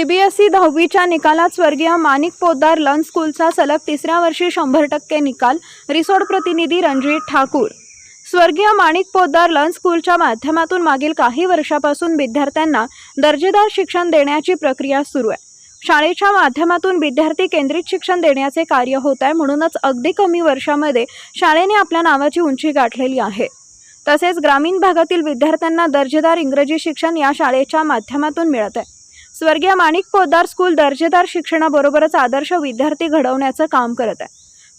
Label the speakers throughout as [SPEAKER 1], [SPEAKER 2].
[SPEAKER 1] CBSE दहावीच्या निकालात स्वर्गीय माणिक पोद्दार लन स्कूलचा सलग तिसऱ्या वर्षी शंभर टक्के निकाल रिसोड प्रतिनिधी रणजित ठाकूर. स्वर्गीय माणिक पोद्दार लन स्कूलच्या माध्यमातून मागील काही वर्षापासून विद्यार्थ्यांना दर्जेदार शिक्षण देण्याची प्रक्रिया सुरू आहे. शाळेच्या माध्यमातून विद्यार्थी केंद्रित शिक्षण देण्याचे कार्य होत आहे म्हणूनच अगदी कमी वर्षामध्ये शाळेने आपल्या नावाची उंची गाठलेली आहे. तसेच ग्रामीण भागातील विद्यार्थ्यांना दर्जेदार इंग्रजी शिक्षण या शाळेच्या माध्यमातून मिळत आहे. स्वर्गीय माणिक पोद्दार स्कूल दर्जेदार शिक्षणाबरोबरच आदर्श विद्यार्थी घडवण्याचं काम करत आहे.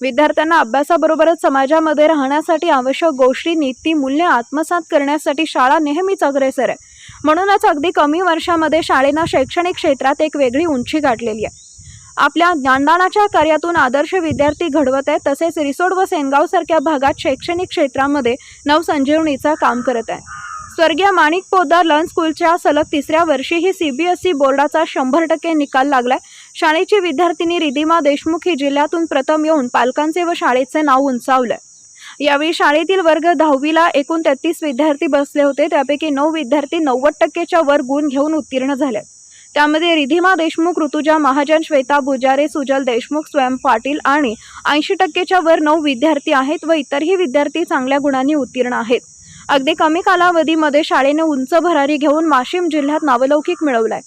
[SPEAKER 1] विद्यार्थ्यांना अभ्यासाबरोबरच समाजामध्ये राहण्यासाठी आवश्यक गोष्टी नीती मूल्य आत्मसात करण्यासाठी शाळा नेहमीच अग्रेसर आहे. म्हणूनच अगदी कमी वर्षामध्ये शाळेनं शैक्षणिक क्षेत्रात एक वेगळी उंची गाठलेली आहे. आपल्या ज्ञानदानाच्या कार्यातून आदर्श विद्यार्थी घडवत आहेत तसेच रिसोड व सेनगाव सारख्या भागात शैक्षणिक क्षेत्रामध्ये नवसंजीवनीचं काम करत आहे. स्वर्गीय माणिक पोदार लन स्कूलच्या सलग तिसऱ्या वर्षीही सीबीएसई बोर्डाचा शंभर टक्के निकाल लागलाय. शाळेची विद्यार्थिनी रिदिमा देशमुख ही जिल्ह्यातून प्रथम येऊन पालकांचे व शाळेचे नाव उंचावलंय. यावेळी शाळेतील वर्ग दहावीला एकूण तेहतीस विद्यार्थी बसले होते. त्यापैकी नऊ विद्यार्थी नव्वद टक्केच्या वर गुण घेऊन उत्तीर्ण झाले त्यामध्ये रिधिमा देशमुख ऋतुजा महाजन श्वेता बुजारे सुजल देशमुख स्वयं पाटील आणि ऐंशी टक्केच्या वर नऊ विद्यार्थी आहेत व इतरही विद्यार्थी चांगल्या गुणांनी उत्तीर्ण आहेत. अगदी कमी कालावधीमध्ये शाळेने उंच भरारी घेऊन वाशिम जिल्ह्यात नावलौकिक मिळवलाय.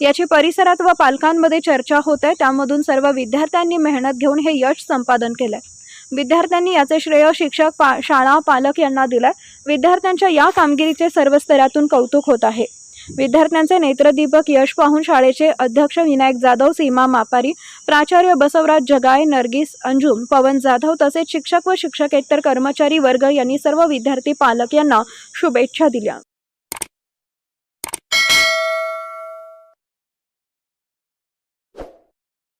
[SPEAKER 1] याची परिसरात व पालकांमध्ये चर्चा होत आहे त्यामधून सर्व विद्यार्थ्यांनी मेहनत घेऊन हे यश संपादन केलंय. विद्यार्थ्यांनी याचे श्रेय शिक्षक पा शाळा पालक यांना दिलाय. विद्यार्थ्यांच्या या कामगिरीचे सर्व स्तरातून कौतुक होत आहे. विद्यार्थ्यांचे नेत्रदीपक यश पाहून शाळेचे अध्यक्ष विनायक जाधव सीमा मापारी प्राचार्य बसवराज जगाय नर्गिस अंजुम पवन जाधव तसेच शिक्षक व शिक्षकेतर कर्मचारी वर्ग यांनी सर्व विद्यार्थी पालक यांना शुभेच्छा दिल्या.